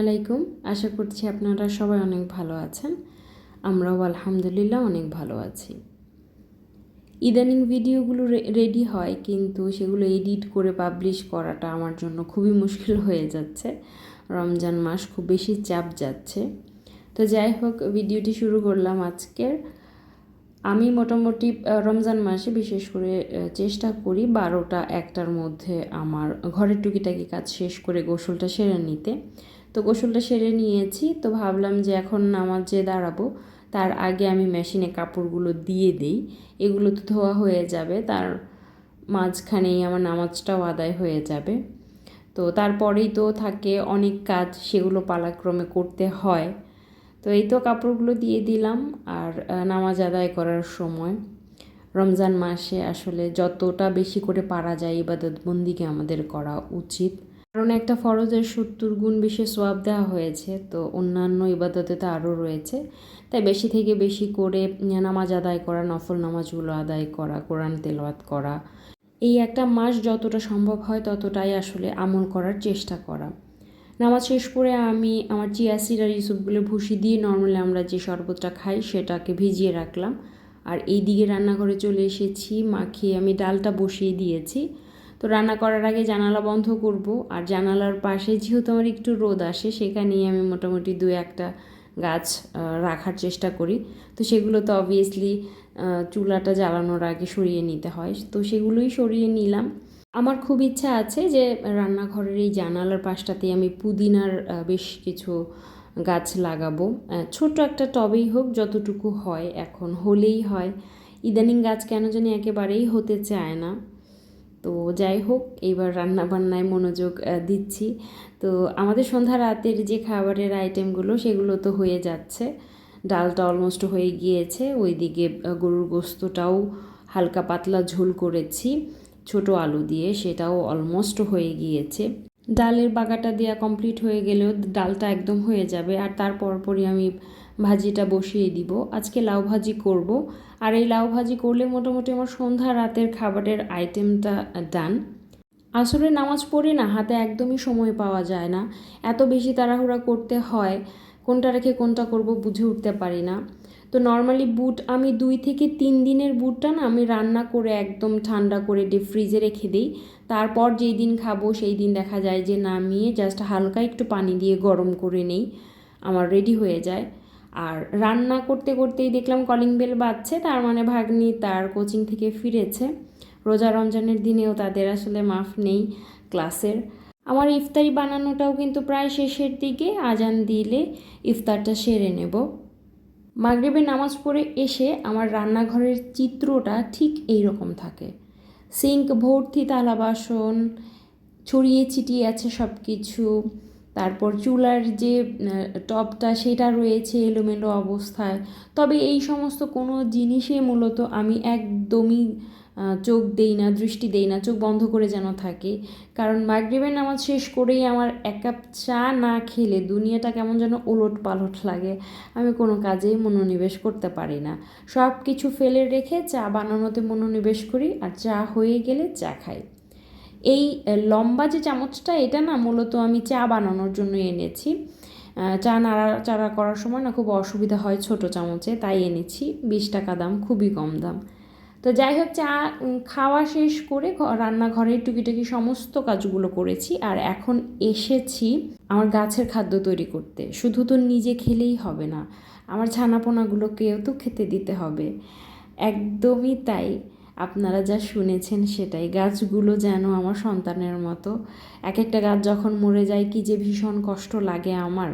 আলাইকুম। আশা করছি আপনারা সবাই অনেক ভালো আছেন। আমরাও আলহামদুলিল্লাহ অনেক ভালো আছি। ইদানিং ভিডিওগুলো রেডি হয়, কিন্তু সেগুলো এডিট করে পাবলিশ করাটা আমার জন্য খুবই মুশকিল হয়ে যাচ্ছে। রমজান মাস খুব বেশি চাপ যাচ্ছে। তো যাই হোক, ভিডিওটি শুরু করলাম আজকের। আমি মোটামুটি রমজান মাসে বিশেষ করে চেষ্টা করি বারোটা, একটার মধ্যে আমার ঘরের টুকিটাকি কাজ শেষ করে গোসলটা সেরে নিতে। তো গোসলটা সেরে নিয়েছি। তো ভাবলাম যে এখন নামাজে দাঁড়াবো। তার আগে আমি মেশিনে কাপড়গুলো দিয়ে দিই। এগুলো তো ধোয়া হয়ে যাবে। তার মাঝখানেই আমার নামাজটাও আদায় হয়ে যাবে। তো তারপরেই তো থাকে অনেক কাজ, সেগুলো পালাক্রমে করতে হয়। তো এই তো কাপড়গুলো দিয়ে দিলাম। আর নামাজ আদায় করার সময় রমজান মাসে আসলে যতটা বেশি করে পারা যায় ইবাদত বন্দিকে আমাদের করা উচিত। কারণ একটা ফরজের সত্তর গুণ বেশি সোয়াব দেওয়া হয়েছে, তো অন্যান্য ইবাদতে তো আরও রয়েছে। তাই বেশি থেকে বেশি করে নামাজ আদায় করা, নফল নামাজগুলো আদায় করা, কোরআন তেলাওয়াত করা, এই একটা মাস যতটা সম্ভব হয় ততটাই আসলে আমল করার চেষ্টা করা। নামাজ শেষ করে আমি আমার চিয়া সিড আর ইসুপগুলো ভুসি দিয়ে নর্মালি আমরা যে শরবতটা খাই সেটাকে ভিজিয়ে রাখলাম। আর এই দিকে রান্নাঘরে চলে এসেছি, মাখিয়ে আমি ডালটা বসিয়ে দিয়েছি। তো রান্না করার আগে জানালা বন্ধ করব। আর জানালার পাশে যেহেতু আমার একটু রোদ আসে, সেখানেই আমি মোটামুটি দু একটা গাছ রাখার চেষ্টা করি। তো সেগুলো তো অবভিয়াসলি চুলাটা জ্বালানোর আগে সরিয়ে নিতে হয়। তো সেগুলোই সরিয়ে নিলাম। আমার খুব ইচ্ছা আছে যে রান্নাঘরের এই জানালার পাশটাতে আমি পুদিনার বেশ কিছু গাছ লাগাবো। ছোট একটা টবেই হোক, যতটুকু হয়, এখন হলেই হয়। ইদানিং গাছ কেন জানি একেবারেই হতে চায় না। তো যাই হোক এইবার রান্না বান্নায় মনোযোগ দিচ্ছি। তো আমাদের সন্ধ্যা রাতের যে খাবারের আইটেমগুলো, সেগুলো তো হয়ে যাচ্ছে। ডালটা অলমোস্ট হয়ে গিয়েছে। ওইদিকে গরুর গোস্তটাও হালকা পাতলা ঝোল করেছি। ছোট আলু দিয়ে সেটাও অলমোস্ট হয়ে গিয়েছে। ডালের বাগাটা দেওয়া কমপ্লিট হয়ে গেলেও, ডালটা একদম হয়ে যাবে। আর তারপর পরই আমি ভাজিটা বসিয়ে দিব। আজকে লাউ ভাজি করব। আর এই লাউ ভাজি করলে মোটামুটি আমার সন্ধ্যা রাতের খাবারের আইটেমটা ডান আসলে নামাজ পড়ে না, হাতে একদমই সময় পাওয়া যায় না। এত বেশি তাড়াহুড়া করতে হয়, কোনটা রেখে কোনটা করব বুঝে উঠতে পারি না। তো নর্মালি বুট, আমি দুই থেকে তিন দিনের বুটটা না, আমি রান্না করে একদম ঠান্ডা করে ডিপ ফ্রিজে রেখে দিই। তারপর যেই দিন খাব, সেই দিন দেখা যায় যে নামিয়ে জাস্ট হালকা একটু পানি দিয়ে গরম করে নেই। আমার রেডি হয়ে যায়। আর রান্না করতে করতেই দেখলাম কলিং বেল বাজছে, তার মানে ভাগ্নি তার কোচিং থেকে ফিরেছে। রোজা রমজানের দিনেও তাদের আসলে মাফ নেই ক্লাসের। আমার ইফতারি বানানোটাও কিন্তু প্রায় শেষের দিকে, আজান দিলে ইফতারটা সেরে নেব। মাগরিবের নামাজ পড়ে এসে আমার রান্নাঘরের চিত্রটা ঠিক এই রকম থাকে। সিঙ্ক ভর্তি, থালা, বাসন, ছড়িয়ে ছিটিয়ে আছে সব কিছু তারপর চুলার যে টপটা সেটা রয়েছে এলোমেলো অবস্থায়। তবে এই সমস্ত কোনো জিনিসে মূলত আমি একদমই চোখ দেই না, দৃষ্টি দেই না, চোখ বন্ধ করে যেন থাকে। কারণ মাগরিবের নামাজ শেষ করেই আমার এক কাপ চা না খেলে দুনিয়াটা কেমন যেন ওলট পালট লাগে। আমি কোনো কাজেই মনোনিবেশ করতে পারি না। সব কিছু ফেলে রেখে চা বানানোতে মনোনিবেশ করি আর চা হয়ে গেলে চা খাই। এই লম্বা যে চামচটা, এটা না মূলত আমি চা বানানোর জন্য এনেছি। চা নাড়াচাড়া করার সময় না খুব অসুবিধা হয় ছোট চামচে, তাই এনেছি। বিশ টাকা দাম, খুবই কম দাম। তো যাই হোক, চা খাওয়া শেষ করে রান্নাঘরের টুকিটাকি সমস্ত কাজগুলো করেছি আর এখন এসেছি আমার গাছের খাদ্য তৈরি করতে। শুধু তো নিজে খেলেই হবে না, আমার ছানাপোনাগুলোকেও তো খেতে দিতে হবে। একদমই তাই। আপনারা যা শুনেছেন সেটাই। গাছগুলো যেন আমার সন্তানের মতো। এক একটা গাছ যখন মরে যায়, কি যে ভীষণ কষ্ট লাগে আমার।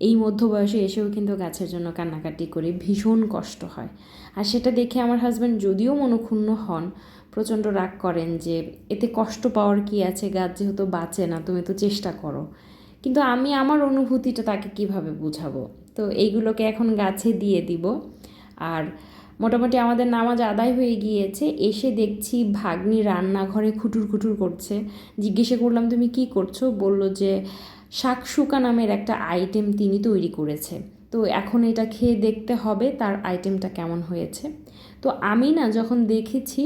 এই মধ্য বয়সে এসেও কিন্তু গাছের জন্য কান্নাকাটি করি। ভীষণ কষ্ট হয়। আর সেটা দেখে আমার হাজব্যান্ড যদিও মনক্ষুণ্ণ হন, প্রচণ্ড রাগ করেন যে, এতে কষ্ট পাওয়ার কি আছে? গাছ যেহেতু বাঁচে না, তুমি তো চেষ্টা করো। কিন্তু আমি আমার অনুভূতিটা তাকে কীভাবে বুঝাবো? তো এইগুলোকে এখন গাছে দিয়ে দিব। আর মোটামুটি আমাদের নামাজ আদায় হয়ে গিয়েছে, এসে দেখছি ভাগ্নি রান্নাঘরে খুটুর খুটুর করছে। জিজ্ঞেসে করলাম, তুমি কি করছ? বলল যে শাকশুকা নামের একটা আইটেম তিনি তৈরি করেছে। তো এখন এটা খেয়ে দেখতে হবে তার আইটেমটা কেমন হয়েছে। তো আমি না যখন দেখেছি,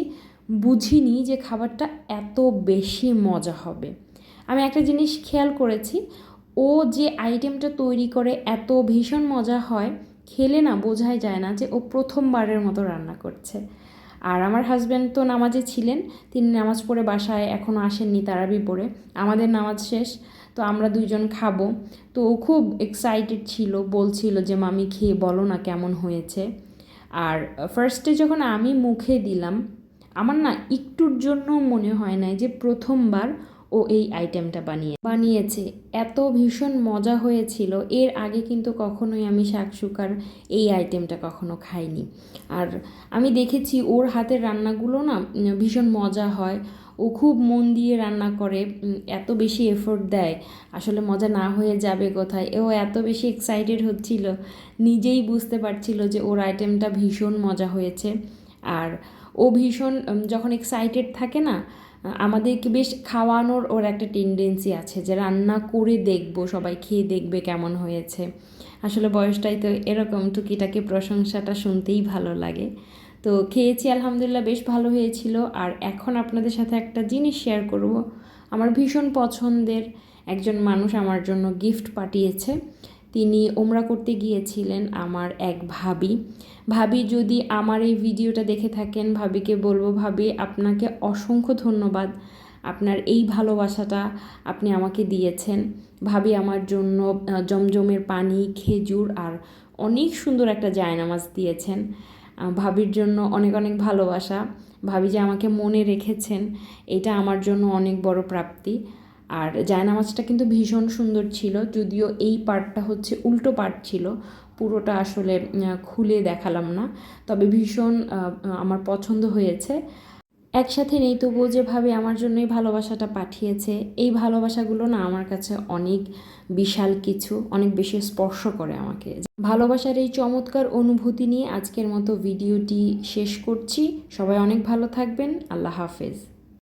বুঝিনি যে খাবারটা এত বেশি মজা হবে। আমি একটা জিনিস খেয়াল করেছি, ও যে আইটেমটা তৈরি করে এত ভীষণ মজা হয় খেলে না বোঝাই যায় না যে ও প্রথমবারের মতো রান্না করছে। আর আমার হাজব্যান্ড তো নামাজে ছিলেন, তিনি নামাজ পড়ে বাসায় এখনও আসেননি তারাবি পড়ে। আমাদের নামাজ শেষ, তো আমরা দুইজন খাব। তো ও খুব এক্সাইটেড ছিল, বলছিল যে, মামি, খেয়ে বলো না কেমন হয়েছে? আর ফার্স্টে যখন আমি মুখে দিলাম, আমার না একটুর জন্য মনে হয় নাই যে প্রথমবার ও এই আইটেমটা বানিয়ে, বানিয়েছে। এত ভীষণ মজা হয়েছিল। এর আগে কিন্তু কখনোই আমি শাকসুকার এই আইটেমটা কখনো খাইনি। আর আমি দেখেছি ওর হাতের রান্নাগুলো না ভীষণ মজা হয়। ও খুব মন দিয়ে রান্না করে এত বেশি এফোর্ট দেয়। আসলে মজা না হয়ে যাবে কোথায়? ও এত বেশি এক্সাইটেড হচ্ছিল। নিজেই বুঝতে পারছিল যে ওর আইটেমটা ভীষণ মজা হয়েছে। আর ও ভীষণ যখন এক্সাইটেড থাকে না আমাদেরকে বেশ খাওয়ানোর ওর একটা টেন্ডেন্সি আছে যে রান্না করে দেখব, সবাই খেয়ে দেখবে কেমন হয়েছে। আসলে বয়সটাই তো এরকম, টুকিটাকি প্রশংসাটা শুনতেই ভালো লাগে। তো খেয়েছি, আলহামদুলিল্লাহ বেশ ভালো হয়েছিল। আর এখন আপনাদের সাথে একটা জিনিস শেয়ার করব। আমার ভীষণ পছন্দের একজন মানুষ আমার জন্য গিফট পাঠিয়েছে। তিনি ওমরা করতে গিয়েছিলেন আমার এক ভাবি। ভাবি, যদি আমার এই ভিডিওটা দেখে থাকেন, ভাবিকে বলব, ভাবি, আপনাকে অসংখ্য ধন্যবাদ। আপনার এই ভালোবাসাটা আপনি আমাকে দিয়েছেন। ভাবি, আমার জন্য জমজমের পানি, খেজুর আর অনেক সুন্দর একটা জায়নামাজ দিয়েছেন। ভাবির জন্য অনেক অনেক ভালোবাসা। ভাবি যে আমাকে মনে রেখেছেন, এটা আমার জন্য অনেক বড় প্রাপ্তি। আর জায়নামাজটা কিন্তু ভীষণ সুন্দর ছিল, যদিও এই পার্টটা হচ্ছে উল্টো পার্ট ছিল, পুরোটা আসলে খুলে দেখালাম না, তবে ভীষণ আমার পছন্দ হয়েছে। একসাথে নেই, তবুও যেভাবে আমার জন্য এই ভালোবাসাটা পাঠিয়েছে, এই ভালোবাসাগুলো না আমার কাছে অনেক বিশাল কিছু, অনেক বেশি স্পর্শ করে আমাকে। ভালোবাসার এই চমৎকার অনুভূতি নিয়ে আজকের মতো ভিডিওটি শেষ করছি। সবাই অনেক ভালো থাকবেন, আল্লাহ হাফেজ।